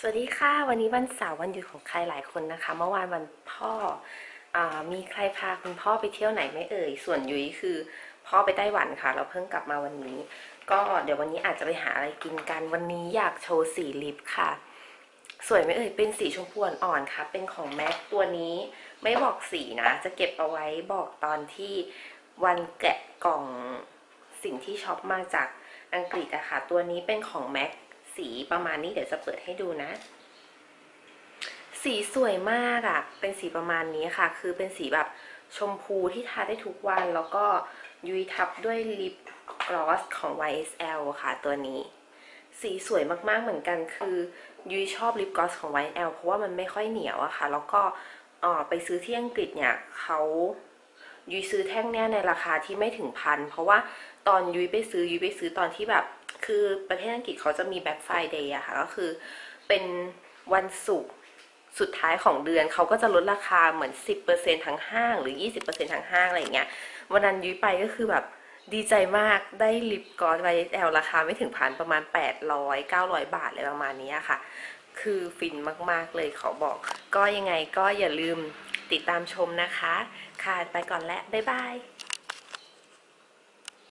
สวัสดีค่ะ วันนี้วันเสาร์วันหยุดของใครหลายคนนะคะ เมื่อวานวันพ่ออมีใครพาคุณพ่อไปเที่ยวไหนไหม่เอ่ย ส่วนยุ้ยคือพ่อไปไต้หวันค่ะ เราเพิ่งกลับมาวันนี้ ก็เดี๋ยววันนี้อาจจะไปหาอะไรกินกัน วันนี้อยากโชว์สีลิปค่ะ สวยไหมเอ่ย เป็นสีชมพูอ่อนค่ะ เป็นของแม็กตัวนี้ไม่บอกสีนะ จะเก็บเอาไว้บอกตอนที่วันแกะกล่องสิ่งที่ช็อปมาจากอังกฤษอะค่ะ ตัวนี้เป็นของแม็ก สีประมาณนี้เดี๋ยวจะเปิดให้ดูนะ สีสวยมากอะเป็นสีประมาณนี้ค่ะ คือเป็นสีแบบชมพูที่ทาได้ทุกวันแล้วก็ยุยทับด้วยลิปกลอสของ YSL ค่ะตัวนี้ สีสวยมากๆเหมือนกันคือยุยชอบลิปกลอสของ YSL เพราะว่ามันไม่ค่อยเหนียวอะค่ะ แล้วก็อ่อไปซื้อที่อังกฤษเนี่ยเขายุยซื้อแท่งเนี้ยในราคาที่ไม่ถึงพัน เพราะว่าตอนยุยไปซื้อยุยไปซื้อตอนที่แบบ คือประเทศอังกฤษเขาจะมีแบ็ k ไฟเดย์อะค่ะก็คือเป็นวันศุกร์สุดท้ายของเดือนเขาก็จะลดราคาเหมือน 10%ทั้งห้าง หรือ 20%ทั้งห้างอะไรอย่างเงี้ยวันนั้นยุ้ยไปก็คือแบบดีใจมากได้ลิปกลอส YSL ราคาไม่ถึงพันประมาณ 800 900 บาทอะไรประมาณนี้ค่ะ คือฟินมากๆเลยขอบอก ก็ยังไงก็อย่าลืมติดตามชมนะคะ ค่ะไปก่อนแล้ว บ๊ายบาย